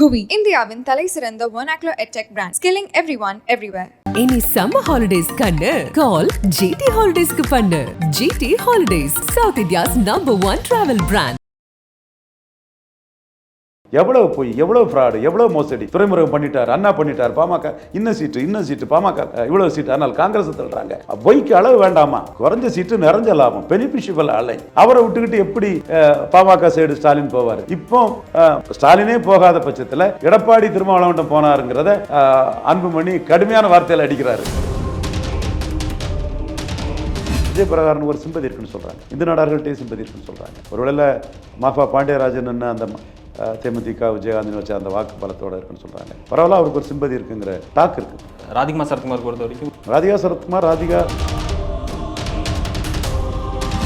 குவி. இந்தியாவின் தலை சிறந்த ஒனாக்லோ edtech brand skilling everyone everywhere இனி சம்மர் ஹாலிடேஸ் கண்ணு கால் ஜிடி ஹாலிடேஸ்க்கு பண்ணு. GT holidays South India's number one travel brand எவ்வளவு போய் எவ்வளவு ஃப்ராடு எவ்வளவு மோசடி துறைமுகம் பண்ணிட்டார் அண்ணா பண்ணிட்டார் பாமக இன்னும் சீட்டு இன்னும் சீட்டு பாமக இவ்வளவு சீட்டு ஆனால் காங்கிரஸ் தள்ளுறாங்க. பொய்க்கு அளவு வேண்டாமா? குறைஞ்ச சீட்டு நிறைஞ்ச லாபம் பெனிஃபிஷியபிள் அலை அவரை விட்டுக்கிட்டு எப்படி பாமக சைடு ஸ்டாலின் போவார்? இப்போ ஸ்டாலினே போகாத பட்சத்தில் எடப்பாடி திருமாவளவன் போனாருங்கிறத அன்புமணி கடுமையான வார்த்தையில் அடிக்கிறாரு. விஜய் பிரகாரன் ஒரு சிம்பதி இருக்குன்னு சொல்கிறாங்க இந்து நாடார்கள்ட்டே சிம்பதி இருக்குன்னு சொல்கிறாங்க ஒருவேளை மாஃபா பாண்டியராஜன் அந்த தேமுதிக விஜயகாந்தின் வச்ச அந்த வாக்கு பலத்தோட இருக்குன்னு சொல்றாங்க. பரவாயில்ல அவருக்கு ஒரு சிம்பதி இருக்குங்கிற டாக் இருக்கு. ராதிகமா சரத்குமார் பொறுத்த வரைக்கும். ராதிகா சரத்குமார் ராதிகா.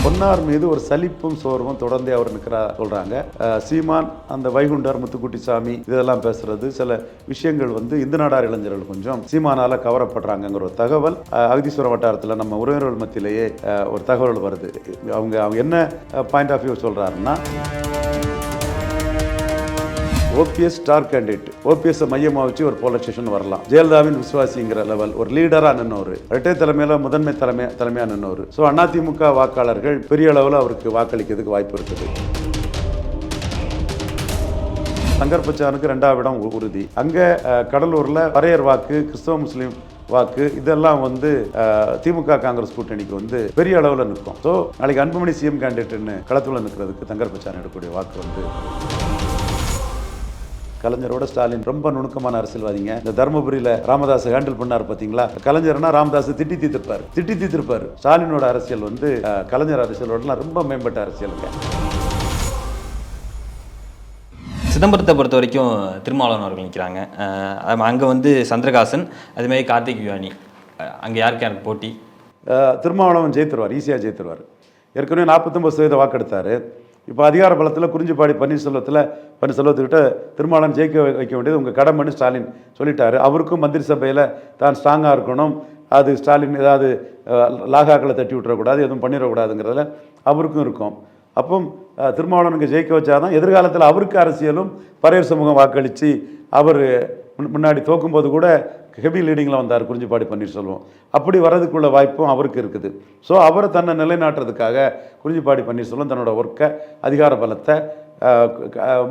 பொன்னார் மீது ஒரு சலிப்பும் சோர்வும் தொடர்ந்தே அவர் நிற்கிறா சொல்றாங்க. அஹ், சீமான் அந்த வைகுண்டர் முத்துக்குட்டிசாமி இதெல்லாம் பேசுறது சில விஷயங்கள் வந்து இந்து நாடார் இளைஞர்கள் கொஞ்சம் சீமானால கவரப்படுறாங்கங்கிற ஒரு தகவல். அஹ், அகதீஸ்வரம் வட்டாரத்தில் நம்ம உறவினர்கள் மத்தியிலேயே ஒரு தகவல் வருது. அவங்க அவங்க என்ன பாயிண்ட் ஆஃப் வியூ சொல்றாருன்னா ஓபிஎஸ் ஸ்டார் கேண்டிடேட். ஓபிஎஸ் மையமாக வச்சு ஒரு போலீஸ் ஸ்டேஷன் வரலாம். ஜெயலலிதாவின் விசுவாசிங்கிற லெவல் ஒரு லீடராக நின்னவர் இரட்டை தலைமையில முதன்மை தலைமை தலைமையாக நின்னவர் ஸோ அதிமுக வாக்காளர்கள் பெரிய அளவில் அவருக்கு வாக்களிக்கிறதுக்கு வாய்ப்பு இருக்குது. சங்கர்பச்சானுக்கு ரெண்டாவது இடம் உறுதி. அங்கே கடலூரில் வரையர் வாக்கு கிறிஸ்தவ முஸ்லீம் வாக்கு இதெல்லாம் வந்து திமுக காங்கிரஸ் கூட்டணிக்கு வந்து பெரிய அளவில் நிற்கும். ஸோ நாளைக்கு அன்புமணி சிஎம் கேண்டிடேட்னு களத்தில் நிற்கிறதுக்கு தங்கர் பச்சான் எடுக்கக்கூடிய வாக்கு வந்து கலைஞரோட ஸ்டாலின் ரொம்ப நுணுக்கமான அரசியல்வாதிங்க. இந்த தர்மபுரியில ராமதாஸ் ஹேண்டில் பண்ணார் பாத்தீங்களா? கலைஞர்னா ராமதாஸ் திட்டி தீர்த்திருப்பாரு. திட்டி தீர்த்திருப்பாரு. ஸ்டாலினோட அரசியல் வந்து கலைஞர் அரசியலோடலாம் ரொம்ப மேம்பட்ட அரசியலுங்க சிதம்பரத்தை பொறுத்த வரைக்கும் திருமாவளவன் அவர்கள் நிற்கிறாங்க அங்கே வந்து சந்திரகாசன் அதுமாதிரி கார்த்திக் யுவானி. அங்கே யாருக்கு யாருக்கு போட்டி? திருமாவளவன் ஜெயித்துருவார் ஈஸியாக ஜெயித்துருவார். ஏற்கனவே நாற்பத்தொம்பது சதவீத வாக்கெடுத்தார். இப்போ அதிகார பலத்தில் குறிஞ்சிப்பாடி பன்னீர்செல்வத்தில் பன்னீர்செல்வத்துக்கிட்ட திருமாவளவன் ஜெயிக்க வைக்க வேண்டியது உங்கள் கடமைன்னு ஸ்டாலின் சொல்லிட்டாரு. அவருக்கும் மந்திரி சபையில் தான் ஸ்ட்ராங்காக இருக்கணும். அது ஸ்டாலின் ஏதாவது லாகாக்களை தட்டி விட்டுறக்கூடாது எதுவும் பண்ணிடக்கூடாதுங்கிறதுல அவருக்கும் இருக்கும். அப்போ திருமாவளவனுக்கு ஜெயிக்க வச்சாதான் எதிர்காலத்தில் அவருக்கு அரசியலும் பறையர் சமூகம் வாக்களித்து அவர் முன்னாடி தோக்கும்போது கூட ஹெவி லீடிங்கில் வந்தார் குறிஞ்சிப்பாடி பன்னீர்செல்வம். அப்படி வர்றதுக்குள்ள வாய்ப்பும் அவருக்கு இருக்குது. ஸோ அவரை தன்னை நிலைநாட்டுறதுக்காக குறிஞ்சிப்பாடி பன்னீர்செல்வம் தன்னோட ஒர்க்கை அதிகார பலத்தை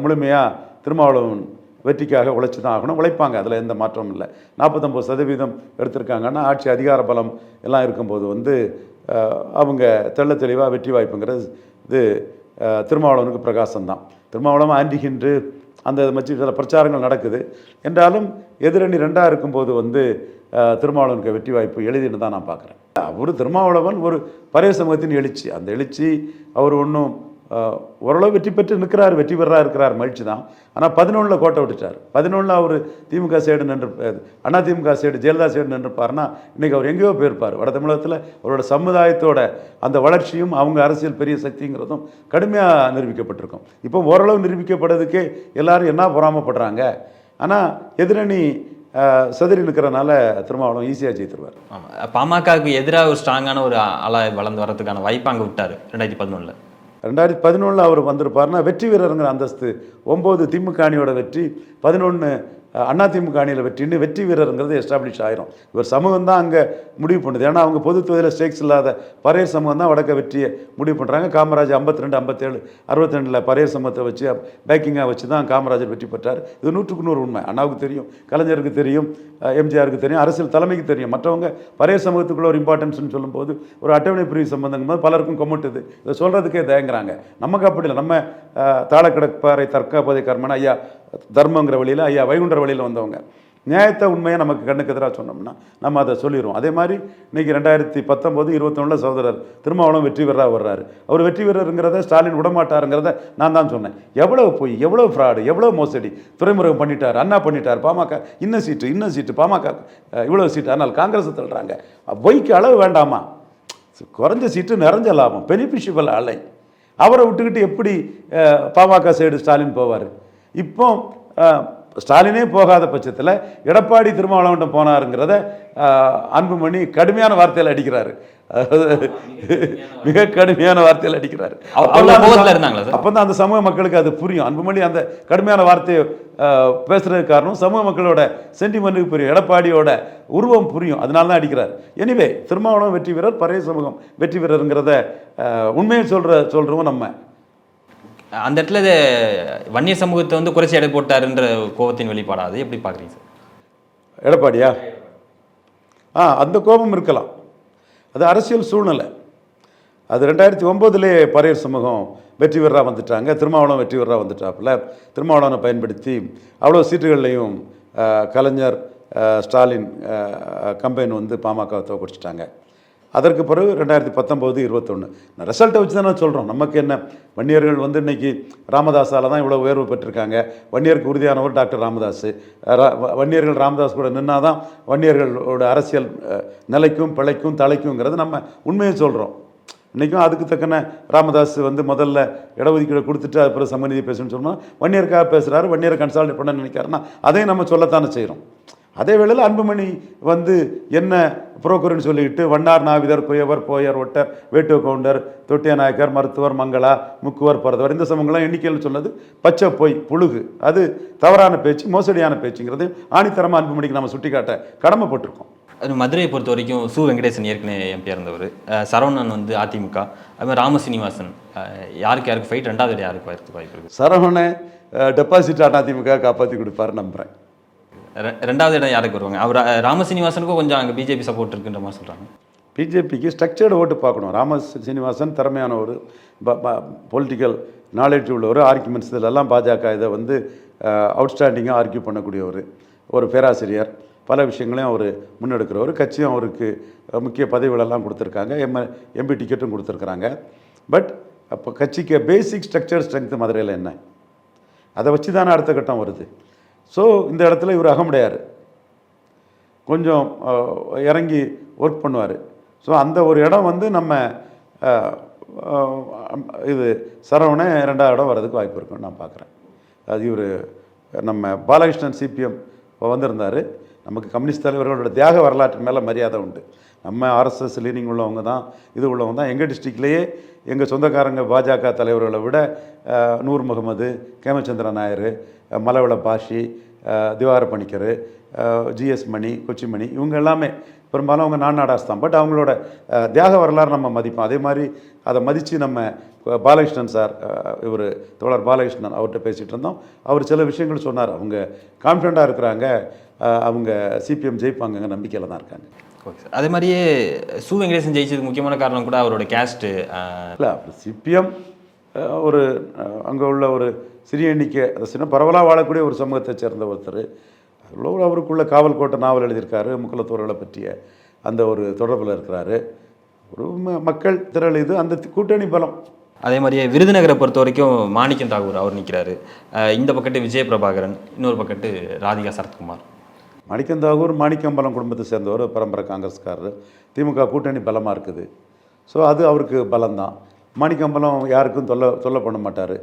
முழுமையாக திருமாவளவன் வெற்றிக்காக உழைச்சி தான் ஆகணும். உழைப்பாங்க அதில் எந்த மாற்றமும் இல்லை. நாற்பத்தொம்பது சதவீதம் எடுத்திருக்காங்கன்னா ஆட்சி அதிகார பலம் எல்லாம் இருக்கும்போது வந்து அவங்க தெள்ள தெளிவாக வெற்றி வாய்ப்புங்கிறது இது திருமாவளவனுக்கு பிரகாசம்தான். திருமாவளவன் ஆண்டிகின்று அந்த இது சில பிரச்சாரங்கள் நடக்குது. என்றாலும் எதிரணி ரெண்டாக இருக்கும்போது வந்து திருமாவளவனுக்கு வெற்றி வாய்ப்பு எளிதுன்னு தான் நான் பார்க்குறேன். அவர் திருமாவளவன் ஒரு பழைய சமூகத்தின் எழுச்சி. அந்த எழுச்சி அவர் ஒன்றும் ஓரளவு வெற்றி பெற்று நிற்கிறார் வெற்றி பெறா இருக்கிறார் மகிழ்ச்சி தான். ஆனால் பதினொன்றில் கோட்டை விட்டுட்டார். பதினொன்றில் அவர் திமுக சைடு நின்று அண்ணா திமுக சைடு ஜெயலலிதா சைடு நின்றுப்பார்னா இன்றைக்கி அவர் எங்கேயோ போயிருப்பார். வட தமிழகத்தில் அவரோட சமுதாயத்தோட அந்த வளர்ச்சியும் அவங்க அரசியல் பெரிய சக்திங்கிறதும் கடுமையாக நிரூபிக்கப்பட்டிருக்கும். இப்போ ஓரளவு நிரூபிக்கப்படுறதுக்கே எல்லாரும் என்ன பொறாமப்படுறாங்க? ஆனால் எதிரணி சதுரி நிற்கிறனால திருமாவளவன் ஈஸியாக ஜெயித்துருவார். ஆமாம் பாமகவுக்கு எதிராக ஒரு ஸ்ட்ராங்கான ஒரு ஆளாக வளர்ந்து வரதுக்கான வாய்ப்பு அங்கே விட்டார் ரெண்டாயிரத்தி பதினொன்றில் ரெண்டாயிரத்தி பதினொன்றில் அவர் வந்திருப்பார்னா வெற்றி வீரருங்கிற அந்தஸ்து ஒம்பது திமுக அணியோட வெற்றி பதினொன்று அண்ணா திமுக அணியில் வெற்றின்னு வெற்றி வீரருங்கிறது எஸ்டாப்ளிஷ் ஆயிரும். இவர் சமூகம் தான் அங்கே முடிவு பண்ணுது. ஏன்னா அவங்க பொது தொகுதியில் ஸ்டேக்ஸ் இல்லாத பரையர் சமூகம் தான் வடக்க வெற்றியை முடிவு பண்ணுறாங்க காமராஜ் ஐம்பத்தி ரெண்டு ஐம்பத்தேழு அறுபத்தி ரெண்டில் பரையர் சமூகத்தை வச்சு பேக்கிங்காக வச்சு தான் காமராஜர் வெற்றி பெற்றார். இது நூற்றுக்கு நூறு உண்மை. அண்ணாவுக்கு தெரியும் கலைஞருக்கு தெரியும் எம்ஜிஆருக்கு தெரியும் அரசியல் தலைமைக்கு தெரியும். மற்றவங்க பரையர் சமூகத்துக்குள்ள ஒரு இம்பார்ட்டன்ஸ்னு சொல்லும்போது ஒரு அட்டவணை பிரிவு சம்பந்தங்கும் போது பலருக்கும் கொமட்டுது இதை. சொல்கிறதுக்கே தயங்குறாங்க. நமக்கு அப்படி இல்லை. நம்ம அஹ், தாளக்கிடப்பாறை தற்காப்பதை கர்மன் ஐயா தர்மங்கிற வழியில் ஐயா வைகுண்டர் வழியில் வந்தவங்க. நியாயத்தை உண்மையை நமக்கு கண்ணுக்கு எதிராக சொன்னோம்னா நம்ம அதை சொல்லிடுவோம். அதே மாதிரி இன்றைக்கி ரெண்டாயிரத்தி பத்தொம்போது இருபத்தொன்னில் சகோதரர் திருமாவளம் வெற்றி வீரராக வர்றாரு. அவர் வெற்றி வீரருங்கிறத ஸ்டாலின் விடமாட்டாருங்கிறத நான் தான் சொன்னேன். எவ்வளோ போய் எவ்வளோ ஃப்ராடு எவ்வளோ மோசடி துறைமுருகன் பண்ணிட்டார் அண்ணா பண்ணிட்டார் பாமக இன்னும் சீட்டு இன்னும் சீட்டு பாமக இவ்வளோ சீட்டு ஆனால் காங்கிரஸ் தள்ளுறாங்க பொய்க்கு அளவு வேண்டாமா? குறைஞ்ச சீட்டு நிறைஞ்ச லாபம் பெனிஃபிஷியபிள் அலை. அவரை விட்டுக்கிட்டு எப்படி பாமக சைடு ஸ்டாலின் போவார்? இப்போ ஸ்டாலினே போகாத பட்சத்தில் எடப்பாடி திருமாவளவன் போனாருங்கிறத அன்புமணி கடுமையான வார்த்தையில் அடிக்கிறாரு. மிக கடுமையான வார்த்தையில் அடிக்கிறாரு? அப்போ தான் அந்த சமூக மக்களுக்கு அது புரியும். அன்புமணி அந்த கடுமையான வார்த்தையை ஆஹ், பேசுறதுக்கு காரணம் சமூக மக்களோட சென்டிமெண்ட்டுக்கு புரியும். எடப்பாடியோட உருவம் புரியும். அதனால தான் அடிக்கிறார். எனிவே திருமாவளவன் வெற்றி வீரர் பழைய சமூகம் வெற்றி வீரருங்கிறத உண்மையை சொல்ற சொல்றோம் நம்ம. அந்த இடத்துல இது வன்னியர் சமூகத்தை வந்து குறைச்சி எடை போட்டாருன்ற கோபத்தின் வெளிப்பாடா? அது எப்படி பார்க்குறீங்க சார்? எடப்பாடியா? ஆ அந்த கோபம் இருக்கலாம். அது அரசியல் சூழ்நிலை. அது ரெண்டாயிரத்தி ஒம்போதுலேயே பரையர் சமூகம் வெற்றி பெறா வந்துட்டாங்க. திருமாவளவன் வெற்றி பெறா வந்துட்டாப்புல. திருமாவளவனை பயன்படுத்தி அவ்வளோ சீட்டுகள்லையும் கலைஞர் ஸ்டாலின் கம்பெயின் வந்து பாமக தோக்கடிச்சிட்டாங்க அதற்கு பிறகு ரெண்டாயிரத்தி பத்தொம்போது இருபத்தொன்று ரிசல்ட்டை வச்சு தானே சொல்கிறோம் நமக்கு என்ன? வன்னியர்கள் வந்து இன்றைக்கி ராமதாஸால் தான் இவ்வளோ உயர்வு பெற்றிருக்காங்க. வன்னியருக்கு உறுதியானவர் டாக்டர் ராமதாஸ். வன்னியர்கள் ராமதாஸ் கூட நின்னா தான் வன்னியர்களோட அரசியல் நிலைக்கும் பிழைக்கும் தலைக்குங்கிறது நம்ம உண்மையை சொல்கிறோம் இன்றைக்கும் அதுக்கு தக்கன ராமதாஸ் வந்து முதல்ல இடஒதுக்கீடு கொடுத்துட்டு அது பிறகு சமநிதி பேசணும்னு சொன்னால் வன்னியருக்காக பேசுகிறாரு வன்னியரை கன்சால்டேட் பண்ண நினைக்கிறாருன்னா அதையும் நம்ம சொல்லத்தானே செய்கிறோம் அதே வேளையில் அன்புமணி வந்து என்ன புரோக்கர்னு சொல்லிக்கிட்டு வண்ணார் நாவிதர் குயவர் போயர் ஒட்டர் வேட்டு கவுண்டர் தொட்டிய நாயக்கர் மருத்துவர் மங்களா முக்குவர் பரதவர் இந்த சமங்களாம் எண்ணிக்கையில் சொன்னது பச்சை பொய் புழுகு. அது தவறான பேச்சு மோசடியான பேச்சுங்கிறது ஆணித்தரமாக அன்புமணிக்கு நம்ம சுட்டிக்காட்ட கடமைப்பட்டிருக்கோம். அது மதுரையை பொறுத்த வரைக்கும் சு. வெங்கடேசன் ஏற்கனவே எம்பியாக இருந்தவர் சரவணன் வந்து அதிமுக அது மாதிரி ராமசீனிவாசன் அஹ் யாருக்கு யாருக்கு ஃபைட் ரெண்டாவது யாருக்கு வாய்ப்பு வாய்ப்பு இருக்கு? சரவணை டெபாசிட் அதிமுக காப்பாற்றி கொடுப்பாரு நம்புகிறேன் ரெண்டாவது இடம் யாருக்கு வருவாங்க? அவர் அஹ், ராமசீனிவாசனுக்கும் கொஞ்சம் அங்கே பிஜேபி சப்போர்ட் இருக்குன்ற மாதிரி சொல்கிறாங்க பிஜேபிக்கு ஸ்ட்ரக்சர்டு ஓட்டு பார்க்கணும். ராம சீனிவாசன் திறமையான ஒரு பொலிட்டிக்கல் நாலேஜ் உள்ளவர் ஆர்குமெண்ட்ஸ் இதிலெல்லாம் பாஜக இதை வந்து அவுட்ஸ்டாண்டிங்காக ஆர்கியூ பண்ணக்கூடியவர் ஒரு பேராசிரியர். பல விஷயங்களையும் அவர் முன்னெடுக்கிறவர். கட்சியும் அவருக்கு முக்கிய பதவிகளெல்லாம் கொடுத்துருக்காங்க. எம் எம்பி டிக்கெட்டும் கொடுத்துருக்குறாங்க. பட் அப்போ கட்சிக்கு பேசிக் ஸ்ட்ரக்சர் ஸ்ட்ரென்த் மதுரையில் என்ன? அதை வச்சு தானே அடுத்த கட்டம் வருது. ஸோ இந்த இடத்துல இவர் அகமுடையார். கொஞ்சம் இறங்கி ஒர்க் பண்ணுவார். ஸோ அந்த ஒரு இடம் வந்து நம்ம இது சரவணே ரெண்டாவது இடம் வர்றதுக்கு வாய்ப்பு இருக்குன்னு நான் பார்க்குறேன். அது இவர் நம்ம பாலகிருஷ்ணன் சிபிஎம் இப்போ வந்திருந்தார். நமக்கு கம்யூனிஸ்ட் தலைவர்களோட தியாக வரலாற்று மேலே மரியாதை உண்டு. நம்ம ஆர்எஸ்எஸ் லீனிங் உள்ளவங்க தான் இது உள்ளவங்க தான். எங்கள் டிஸ்ட்ரிக்ட்லேயே எங்கள் சொந்தக்காரங்க பாஜக தலைவர்களை விட நூர் முகமது கேமச்சந்திரன் நாயர் மலவள பாஷி திவார பணிக்கர் ஜிஎஸ் மணி கொச்சிமணி இவங்க எல்லாமே பெரும்பாலும் அவங்க நான் நாடாஸ் தான். பட் அவங்களோட தியாக வரலாறு நம்ம மதிப்போம். அதே மாதிரி அதை மதித்து நம்ம பாலகிருஷ்ணன் சார் இவர் தோழர் பாலகிருஷ்ணன் அவர்கிட்ட பேசிகிட்டு இருந்தோம். அவர் சில விஷயங்கள் சொன்னார். அவங்க கான்ஃபிடண்ட்டாக இருக்கிறாங்க. அவங்க சிபிஎம் ஜெயிப்பாங்கங்க நம்பிக்கையில் தான் இருக்காங்க. ஓகே சார் அதே மாதிரியே சு வெங்கடேசன் ஜெயிச்சதுக்கு முக்கியமான காரணம் கூட அவரோட கேஸ்ட்டு இல்லை சிபிஎம் ஒரு அங்கே உள்ள ஒரு சிறிய எண்ணிக்கை சின்ன பரவலாக வாழக்கூடிய ஒரு சமூகத்தை சேர்ந்த ஒருத்தர். அவருக்குள்ள காவல் கோட்டை நாவல் எழுதியிருக்காரு முக்குலத்தோர்களை பற்றிய அந்த ஒரு தொடர்பில் இருக்கிறாரு. ஒரு மக்கள் திரள் இது அந்த கூட்டணி பலம். அதே மாதிரியே விருதுநகரை பொறுத்த வரைக்கும் மாணிக்கம் தாகூர் அவர் நிற்கிறாரு இந்த பக்கத்து விஜய பிரபாகரன் இன்னொரு பக்கத்து ராதிகா சரத்குமார். மணிக்கந்தாகூர் மாணிக்கம்பலம் குடும்பத்தை சேர்ந்தவர் பரம்பரை காங்கிரஸ்காரர். திமுக கூட்டணி பலமாக இருக்குது. ஸோ அது அவருக்கு பலம்தான். மாணிக்கம்பலம் யாருக்கும் தொல்லை தொல்லை பண்ண மாட்டார்.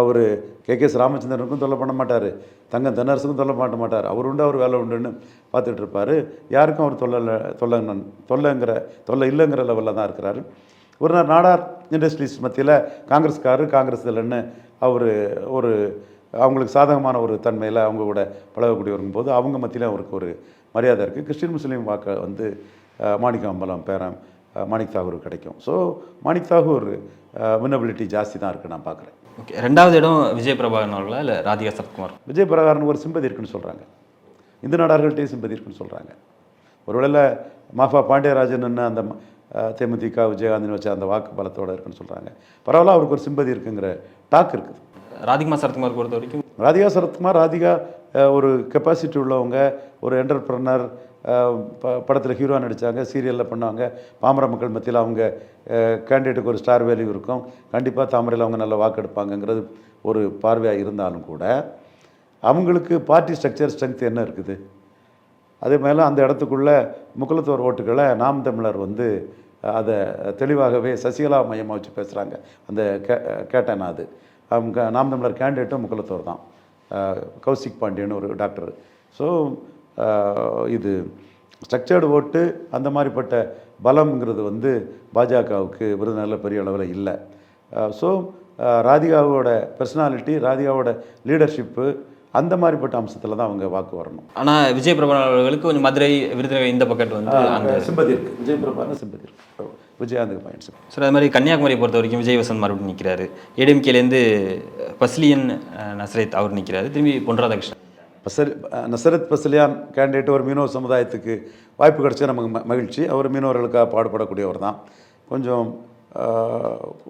அவர் கே. கே. ராமச்சந்திரனுக்கும் தொல்லை பண்ண மாட்டார். தங்கம் தென்னரசுக்கும் தொல்லை பண்ண மாட்டார். அவர் உண்டு அவர் வேலை உண்டுன்னு பார்த்துட்டு இருப்பார் யாருக்கும் அவர் தொல்லை தொல்லை தொல்லைங்கிற தொல்லை இல்லைங்கிற லெவலில் தான் இருக்கிறாரு. ஒரு நாள் நாடார் இண்டஸ்ட்ரீஸ் மத்தியில் காங்கிரஸ்காரர் காங்கிரஸ் இல்லைன்னு அவர் ஒரு அவங்களுக்கு சாதகமான ஒரு தன்மையில் அவங்க கூட பழகக்கூடியவருங்கும் போது அவங்க மத்தியிலும் அவருக்கு ஒரு மரியாதை இருக்குது கிறிஸ்டின் முஸ்லீம் வாக்கு வந்து மாணிக்க அம்பலம் அஹ், மாணிக் தாகூர் கிடைக்கும். ஸோ மாணிக் தாகூர் வினபிலிட்டி ஜாஸ்தி தான் இருக்குது நான் பார்க்குறேன் ஓகே ரெண்டாவது இடம் விஜய பிரபாகரன் அவர்களா இல்லை ராதிகா சரத்குமார்? விஜய் பிரகாரன் ஒரு சிம்பதி இருக்குன்னு சொல்கிறாங்க இந்து நாடார்கள்ட்டே சிம்பதி இருக்குன்னு சொல்கிறாங்க ஒருவேளை மாஃபா பாண்டியராஜன் அந்த தேமுதிக விஜயகாந்தின்னு வச்ச அந்த வாக்கு பலத்தோட இருக்குன்னு சொல்கிறாங்க பரவாயில்ல அவருக்கு ஒரு சிம்பதி இருக்குங்கிற டாக் இருக்குது. ராதிகா சரத்குமார் பொறுத்த வரைக்கும் ராதிகா சரத்குமார் ராதிகா ஒரு கெப்பாசிட்டி உள்ளவங்க ஒரு என்டர்பிரனர் ப படத்தில் ஹீரோ நடித்தாங்க சீரியலில் பண்ணாங்க பாமர மக்கள் மத்தியில் அவங்க கேண்டிடேட்டுக்கு ஒரு ஸ்டார் வேல்யூ இருக்கும். கண்டிப்பாக தாமரையில் அவங்க நல்லா வாக்கெடுப்பாங்கங்கிறது ஒரு பார்வையாக இருந்தாலும் கூட அவங்களுக்கு பார்ட்டி ஸ்ட்ரக்சர் ஸ்ட்ரென்த் என்ன இருக்குது? அதே மேலே அந்த இடத்துக்குள்ள முக்குலத்தோர் ஓட்டுகளை நாம் தமிழர் வந்து அதை தெளிவாகவே சசிகலா மையமாக வச்சு பேசுகிறாங்க அந்த கே கேட்டேன் நான் அது. நாம் தமிழர் கேண்டிடேட்டும் முக்குலத்தோர் தான். கௌசிக் பாண்டியன் ஒரு டாக்டர் ஸோ இது ஸ்ட்ரக்சர்டு ஓட்டு அந்த மாதிரிப்பட்ட பலம்ங்கிறது வந்து பாஜகவுக்கு விருதுநகரில் பெரிய அளவில் இல்லை. ஸோ ராதிகாவோட பர்சனாலிட்டி ராதிகாவோட லீடர்ஷிப்பு அந்த மாதிரிப்பட்ட அம்சத்தில் தான் அவங்க வாக்கு வரணும். ஆனால் விஜய் பிரபாகர் அவர்களுக்கு கொஞ்சம் மதுரை விருதுநகர் இந்த பக்கத்து வந்து அந்த சிம்பதி இருக்குது விஜய் பிரபாகர் சிம்பதி இருக்கு. விஜயாந்துக்கு பாயிண்ட்ஸ் சார் அது மாதிரி கன்னியாகுமரி பொறுத்த வரைக்கும் விஜய் வசந்த் மறுபடியும் நிற்கிறாரு ஏடிஎம்கேலேருந்து பஸ்லியன் அஹ், நஸ்ரத் அவர் நிற்கிறாரு திரும்பி பொன் ராதாகிருஷ்ணன் பசல் நசரத் பசலியான் கேண்டிடேட் ஒரு மீனவ சமுதாயத்துக்கு வாய்ப்பு கிடைச்சா நமக்கு ம- மகிழ்ச்சி. அவர் மீனவர்களுக்காக பாடுபடக்கூடியவர் தான். கொஞ்சம்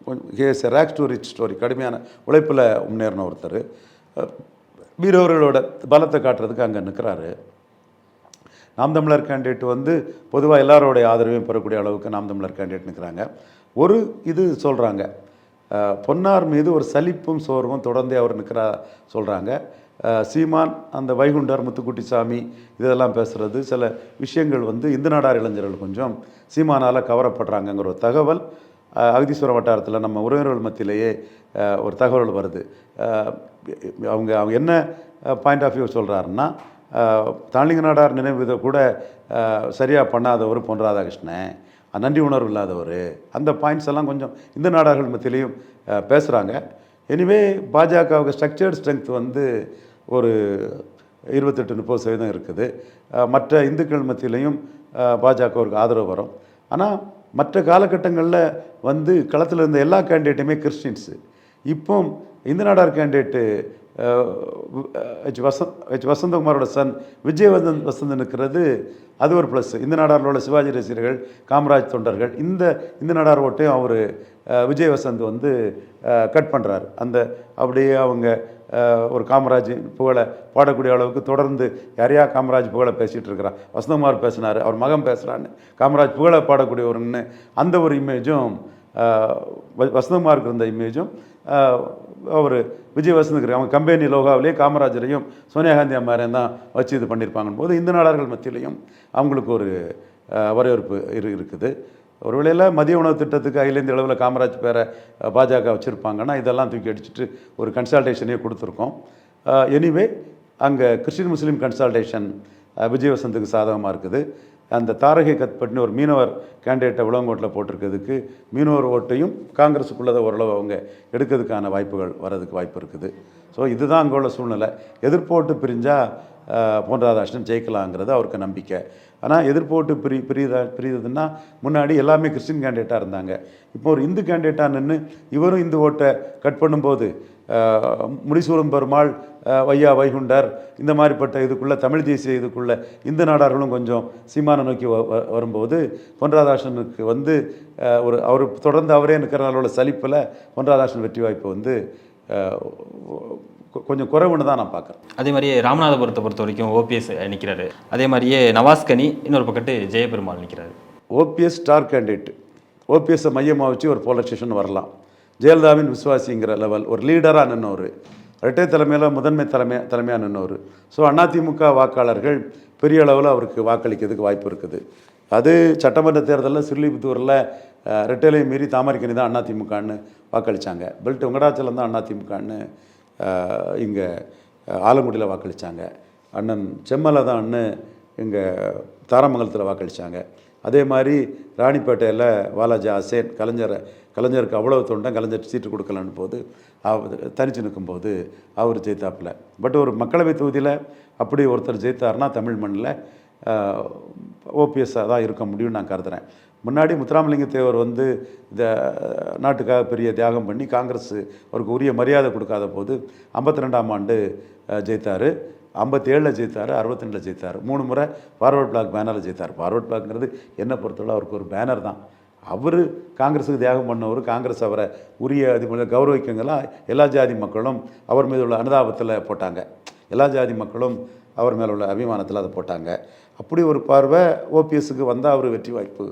கொஞ்சம் has rags to rich story கடுமையான உழைப்பில் முன்னேறின ஒருத்தர். மீனவர்களோட பலத்தை காட்டுறதுக்கு அங்கே நிற்கிறாரு நாம் தமிழர் கேண்டிடேட் வந்து பொதுவாக எல்லாரோடைய ஆதரவையும் பெறக்கூடிய அளவுக்கு நாம் தமிழர் கேண்டிடேட் நிற்கிறாங்க ஒரு இது சொல்கிறாங்க பொன்னார் மீது ஒரு சலிப்பும் சோர்வும் தொடர்ந்தே அவர் நிற்கிறா சொல்கிறாங்க சீமான் அந்த வைகுண்டர் முத்துக்குட்டிசாமி இதெல்லாம் பேசுகிறது சில விஷயங்கள் வந்து இந்து நாடார் இளைஞர்கள் கொஞ்சம் சீமானால் கவரப்படுறாங்கங்கிற ஒரு தகவல் அகதீஸ்வர அகதீஸ்வரம் வட்டாரத்தில் நம்ம உறவினர்கள் மத்தியிலேயே ஒரு தகவல் வருது. அவங்க அவங்க என்ன பாயிண்ட் ஆஃப் வியூ சொல்கிறாருன்னா தாளிங்க நாடார் நினைவு இதை கூட சரியாக பண்ணாதவர் பொன் ராதாகிருஷ்ணன். நன்றி உணர்வு இல்லாதவர். அந்த பாயிண்ட்ஸ் எல்லாம் கொஞ்சம் இந்த நாடார்கள் மத்தியிலையும் பேசுகிறாங்க எனிவே பாஜகவுக்கு ஸ்ட்ரக்சர்ட் ஸ்ட்ரென்த் வந்து ஒரு இருபத்தெட்டு முப்பது சதவீதம் இருக்குது. மற்ற இந்துக்கள் மத்தியிலையும் பாஜகவுக்கு ஆதரவு வரும். ஆனால் மற்ற காலகட்டங்களில் வந்து களத்தில் இருந்த எல்லா கேண்டிடேட்டுமே கிறிஸ்டின்ஸு. இப்போ இந்த Nadar candidate H Vasanth H வசந்தகுமாரோட son Vijay Vasanth Vasanth இருக்கிறது அது ஒரு ப்ளஸ் இந்த நாடாரில் உள்ள சிவாஜி ரசிகர்கள் காமராஜ் தொண்டர்கள் இந்த இந்த நாடார் ஓட்டையும் அவர் விஜய் வசந்த் வந்து கட் பண்ணுறாரு அந்த அப்படியே அவங்க ஒரு காமராஜ் புகழை பாடக்கூடிய அளவுக்கு தொடர்ந்து யாரையா காமராஜ் புகழை பேசிகிட்டு இருக்கிறார். வசந்தகுமார் பேசினார் அவர் மகன் பேசுகிறான்னு காமராஜ் புகழை பாடக்கூடியவர்னு அந்த ஒரு இமேஜும் வசந்தகுமாருக்கு இருந்த இமேஜும் அவர் விஜய் அவங்க கம்பெனி லோகாவிலேயே காமராஜரையும் சோனியா காந்தி அம்மாரையும் தான் வச்சு இது பண்ணியிருப்பாங்கன்னு போது இந்த நாடார்கள் மத்தியிலையும் அவங்களுக்கு ஒரு வரவேற்பு இரு இருக்குது. ஒரு வேளையில் மதிய உணவு திட்டத்துக்கு அகில இந்திய அளவில் காமராஜ் பேரை பாஜக வச்சுருப்பாங்கன்னா இதெல்லாம் தூக்கி அடிச்சுட்டு ஒரு கன்சல்டேஷனே கொடுத்துருக்கோம். எனிவே அங்கே கிறிஸ்டின் முஸ்லீம் கன்சல்டேஷன் விஜய் வசந்துக்கு சாதகமாக இருக்குது. அந்த தாரகை கத்பட்னி ஒரு மீனவர் கேண்டிடேட்டை விளங்கோட்டில் போட்டிருக்கிறதுக்கு மீனவர் ஓட்டையும் காங்கிரஸுக்குள்ளதை ஓரளவு அவங்க எடுக்கிறதுக்கான வாய்ப்புகள் வர்றதுக்கு வாய்ப்பு இருக்குது. ஸோ இதுதான் அங்கே உள்ள சூழ்நிலை. எதிர்ப்போட்டு பிரிஞ்சால் பொன் ராதாகிருஷ்ணன் ஜெயிக்கலாங்கிறது அவருக்கு நம்பிக்கை. ஆனால் எதிர்ப்போட்டு பிரி பிரியுதா பிரியுதுன்னா முன்னாடி எல்லாமே கிறிஸ்டின் கேண்டிடேட்டாக இருந்தாங்க. இப்போ ஒரு இந்து கேண்டிடேட்டாக நின்று இவரும் இந்து ஓட்டை கட் பண்ணும்போது அஹ், முடிசூடும் பெருமாள் வையா வைகுண்டர் இந்த மாதிரிப்பட்ட இதுக்குள்ளே தமிழ் தேசிய இதுக்குள்ளே இந்த நாடார்களும் கொஞ்சம் சீமானை நோக்கி வரும்போது பொன் ராதாகிருஷ்ணனுக்கு வந்து ஒரு அவர் தொடர்ந்து அவரே நிற்கிறனால உள்ள சலிப்பில் பொன் ராதாகிருஷ்ணன் வெற்றி வாய்ப்பு வந்து கொஞ்சம் குறைவுன்னு தான் நான் பார்க்குறேன். அதே மாதிரியே ராமநாதபுரத்தை பொறுத்த வரைக்கும் ஓபிஎஸ் நிற்கிறாரு அதே மாதிரியே நவாஸ்கனி இன்னொரு பக்கத்து ஜெயபெருமாள் நிற்கிறாரு ஓபிஎஸ் ஸ்டார் கேண்டிடேட். ஓபிஎஸ்ஸை மையமாக வச்சு ஒரு போலரைசேஷன் வரலாம். ஜெயலலிதாவின் விசுவாசிங்கிற லெவல் ஒரு லீடராக நின்னவர். இரட்டை தலைமையில் முதன்மை தலைமை தலைமையாக நின்னவர். ஸோ அதிமுக வாக்காளர்கள் பெரிய அளவில் அவருக்கு வாக்களிக்கிறதுக்கு வாய்ப்பு இருக்குது. அது சட்டமன்ற தேர்தலில் சிறுலிபுத்தூரில் ரெட்டையிலையும் மீறி தாமரைக்கணி தான் அதிமுகன்னு வாக்களித்தாங்க பெல்ட் வெங்கடாச்சலம் தான் அதிமுகன்னு இங்கே ஆலங்குடியில் வாக்களித்தாங்க அண்ணன் செம்மலை தான் அண்ணன் இங்கே தாராமங்கலத்தில் வாக்களித்தாங்க அதே மாதிரி ராணிப்பேட்டையில் வாலாஜி அசேன் கலைஞரை கலைஞருக்கு அவ்வளவு தொண்டன் கலைஞர் சீட்டு கொடுக்கலன்னு போது அவர் தனிச்சு நிற்கும்போது அவர் ஜெயித்தாப்புல. பட் ஒரு மக்களவை தொகுதியில் அப்படி ஒருத்தர் ஜெயித்தாருன்னா தமிழ் மண்ணில் ஓபிஎஸ்ஸாக தான் இருக்க முடியும்னு நான் கருதுகிறேன் முன்னாடி முத்துராமலிங்க தேவர் வந்து இந்த நாட்டுக்காக பெரிய தியாகம் பண்ணி காங்கிரஸ் அவருக்கு உரிய மரியாதை கொடுக்காத போது ஐம்பத்தி ரெண்டாம் ஆண்டு ஜெயித்தார். ஐம்பத்தேழில் ஜெயித்தார் அறுபத்தெண்டில் ஜெயித்தார். மூணு முறை ஃபார்வர்ட் பிளாக் பேனரில் ஜெயித்தார். ஃபார்வர்ட் பிளாக்ங்கிறது என்னை பொறுத்தவரை அவருக்கு ஒரு பேனர் தான். அவர் காங்கிரஸுக்கு தியாகம் பண்ணவர் காங்கிரஸ் அவரை உரிய அது மேல கௌரவிக்கங்களாம் எல்லா ஜாதி மக்களும் அவர் மீது உள்ள அனுதாபத்தில் போட்டாங்க. எல்லா ஜாதி மக்களும் அவர் மேலே உள்ள அபிமானத்தில் அதை போட்டாங்க. அப்படி ஒரு பார்வை ஓபிஎஸ்க்கு வந்தால் அவர் வெற்றி வாய்ப்பு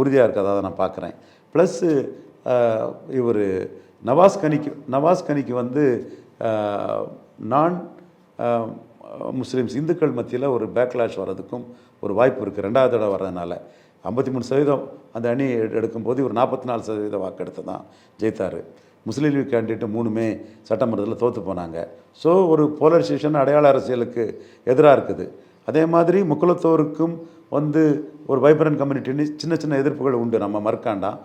உறுதியாக இருக்கிறதா நான் பார்க்குறேன். ப்ளஸ்ஸு இவர் நவாஸ் கனிக்கு நவாஸ் கனிக்கு வந்து நான் முஸ்லீம்ஸ் இந்துக்கள் மத்தியில் ஒரு பேக்லாஷ் வர்றதுக்கும் ஒரு வாய்ப்பு இருக்குது ரெண்டாவது தடவை வர்றதுனால ஐம்பத்தி மூணு சதவீதம் அந்த அணி எடுக்கும்போது ஒரு நாற்பத்தி நாலு சதவீத வாக்கெடுத்து தான் ஜெயித்தார். முஸ்லீம் லீக் கேண்டிடேட்டு மூணுமே சட்டமன்றத்தில் தோற்று போனாங்க. ஸோ ஒரு போலரைசேஷன் அடையாள அரசியலுக்கு எதிராக இருக்குது. அதே மாதிரி முக்குலத்தோருக்கும் வந்து ஒரு வைப்ரண்ட் கம்யூனிட்டின்னு சின்ன சின்ன எதிர்ப்புகள் உண்டு. நம்ம மறுக்காண்டாம்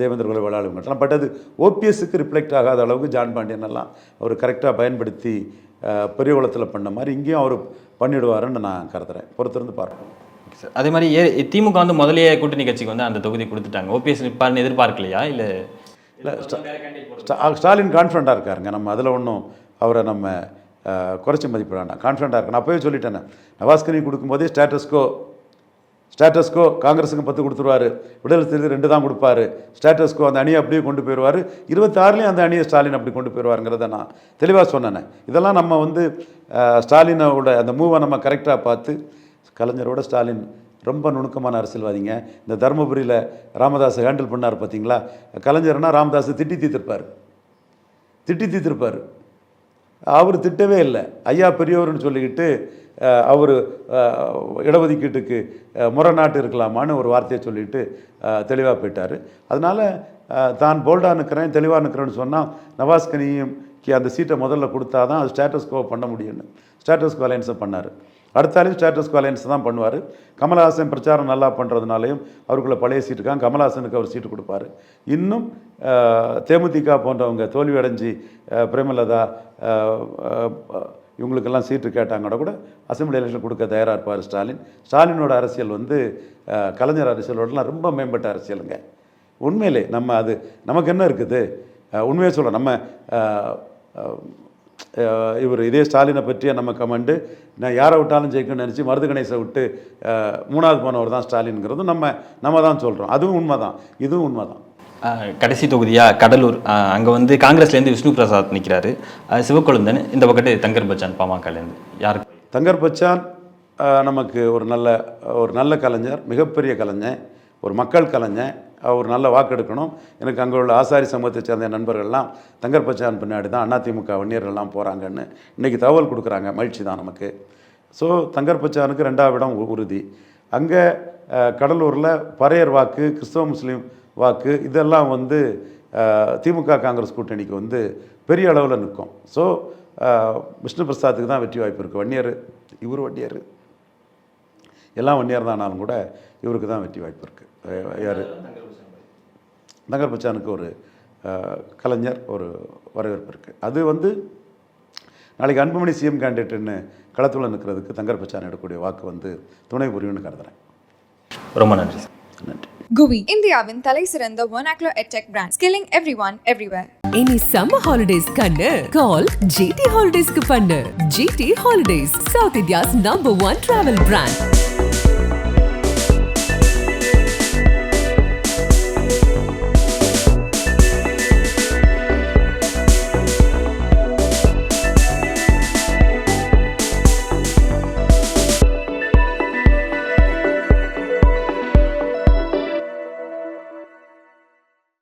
தேவேந்திர குல வேளாளர் பட் அது ஓபிஎஸ்க்கு ரிஃப்ளெக்ட் ஆகாத அளவுக்கு ஜான் பாண்டியன் எல்லாம் அவர் கரெக்டாக பயன்படுத்தி பெரிய குளத்தில் பண்ண மாதிரி இங்கேயும் அவர் பண்ணிடுவாருன்னு நான் கருதுறேன். பொறுத்திருந்து பார்ப்போம். சார் அதே மாதிரி ஏ திமுக வந்து முதல்லயே கூட்டணி கட்சிக்கு வந்து அந்த தொகுதி கொடுத்துட்டாங்க. ஓபிஎஸ் நிற்பார்னு எதிர்பார்க்கலையா? இல்லை இல்லை ஸ்டாலின் கான்ஃபிடண்ட்டாக இருக்காருங்க. நம்ம அதில் ஒன்றும் அவரை நம்ம குறைச்சி மதிப்பிட வேண்டாம். கான்ஃபிடண்ட்டாக இருக்கு நான் அப்போவே சொல்லிட்டேனே. நவாஸ்கனி கொடுக்கும்போதே ஸ்டேட்டஸ்கோ ஸ்டேட்டஸ்கோ காங்கிரஸுக்கு பத்து கொடுத்துருவாரு. விடுதலை சிறுத்தை ரெண்டு தான் கொடுப்பாரு. ஸ்டேட்டஸ்கோ அந்த அணியை அப்படியே கொண்டு போயிடுவார். இருபத்தாறுலேயும் அந்த அணியை ஸ்டாலின் அப்படி கொண்டு போயிடுவாருங்கிறத நான் தெளிவாக சொன்னேன். இதெல்லாம் நம்ம வந்து ஸ்டாலினோட அந்த மூவை நம்ம கரெக்டாக பார்த்து கலைஞரோட ஸ்டாலின் ரொம்ப நுணுக்கமான அரசியல்வாதிங்க. இந்த தருமபுரியில் ராமதாஸை ஹேண்டில் பண்ணார் பார்த்தீங்களா கலைஞர்னா ராமதாஸை திட்டி தீர்த்திருப்பார். திட்டி தீர்த்திருப்பார். அவர் திட்டவே இல்லை. ஐயா பெரியவர்னு சொல்லிக்கிட்டு அவர் இடஒதுக்கீட்டுக்கு அஹ், முரணாட்டு இருக்கலாமான்னு ஒரு வார்த்தையை சொல்லிட்டு தெளிவாக போயிட்டார். அதனால் தான் போல்டாக நிற்கிறேன் தெளிவாக நிற்கிறேன்னு சொன்னால் நவாஸ்கனியும் அந்த சீட்டை முதல்ல கொடுத்தா தான் அது ஸ்டேட்டஸ்கோ பண்ண முடியும்னு. ஸ்டேட்டஸ்கோ அலையன்ஸை பண்ணார். அடுத்தாலையும் ஸ்டேட்டஸ் அலையன்ஸ் தான் பண்ணுவார். கமலஹாசன் பிரச்சாரம் நல்லா பண்ணுறதுனாலையும் அவருக்குள்ள பழைய சீட்டு இருக்காங்க. கமல்ஹாசனுக்கு அவர் சீட்டு கொடுப்பாரு. இன்னும் தேமுதிக போன்றவங்க தோல்வியடைஞ்சு பிரேமலதா இவங்களுக்கெல்லாம் சீட்டு கேட்டாங்க கூட அசம்பிளி எலெக்ஷன் கொடுக்க தயாராக இருப்பார் ஸ்டாலின். ஸ்டாலினோட அரசியல் வந்து கலைஞர் அரசியலோடலாம் ரொம்ப மேம்பட்ட அரசியலுங்க. உண்மையிலே நம்ம அது நமக்கு என்ன இருக்குது? உண்மையை சொல்கிறோம் நம்ம இவர் இதே ஸ்டாலினை பற்றிய நம்ம கமெண்டு நான் யாரை விட்டாலும் ஜெயிக்கணும்னு நினச்சி மருது கணேசை விட்டு மூணாவது போனவர் தான் ஸ்டாலின்ங்கிறதும் நம்ம நம்ம தான் சொல்கிறோம் அதுவும் உண்மை தான் இதுவும் உண்மை தான் கடைசி தொகுதியா கடலூர் அங்க வந்து காங்கிரஸ்லேருந்து விஷ்ணு பிரசாத் நிற்கிறாரு சிவக்கொழுந்தன் இந்த பக்கத்து தங்கர் பச்சான் பாமகலேருந்து யாருக்கு? தங்கர் பச்சான் நமக்கு ஒரு நல்ல ஒரு நல்ல கலைஞர் மிகப்பெரிய கலைஞர் ஒரு மக்கள் கலைஞர் அவர் நல்ல வாக்கெடுக்கணும். எனக்கு அங்கே உள்ள ஆசாரி சமூகத்தை சேர்ந்த நண்பர்கள்லாம் தங்கர் பச்சான் பின்னாடி தான் அதிமுக வன்னியர்கள்லாம் போகிறாங்கன்னு இன்றைக்கி தகவல் கொடுக்குறாங்க. மகிழ்ச்சி தான் நமக்கு. ஸோ தங்கர் பச்சானுக்கு ரெண்டாவது இடம் உறுதி. அங்கே கடலூரில் பறையர் வாக்கு கிறிஸ்தவ முஸ்லீம் வாக்கு இதெல்லாம் வந்து திமுக காங்கிரஸ் கூட்டணிக்கு வந்து பெரிய அளவில் நிற்கும். ஸோ விஷ்ணு பிரசாத்துக்கு தான் வெற்றி வாய்ப்பு இருக்குது வன்னியர் இவர் வன்னியர். எல்லாம் வன்னியர் தான் ஆனாலும் கூட இவருக்கு தான் வெற்றி வாய்ப்பு இருக்குது யார்? நகர் பச்சானுக்கு ஒரு கலைஞர் ஒரு வரவேற்பு இருக்குது அது வந்து நாளைக்கு அன்புமணி சிஎம் கேண்டிடேட்னு களத்தில் நிற்கிறதுக்கு தங்கர் பச்சான் எடுக்கக்கூடிய வாக்கு வந்து துணை புரியும்னு கருதுறேன். ரொம்ப நன்றி சார். நன்றி. GUI இந்தியாவின் தலை சிறந்த vernacular edtech brand skilling everyone everywhere. இனி சம்மர் ஹாலிடேஸ் கண்ணு. கால் ஜிடி ஹாலிடேஸ்க்கு பண்ணு. GT holidays South India's number one travel brand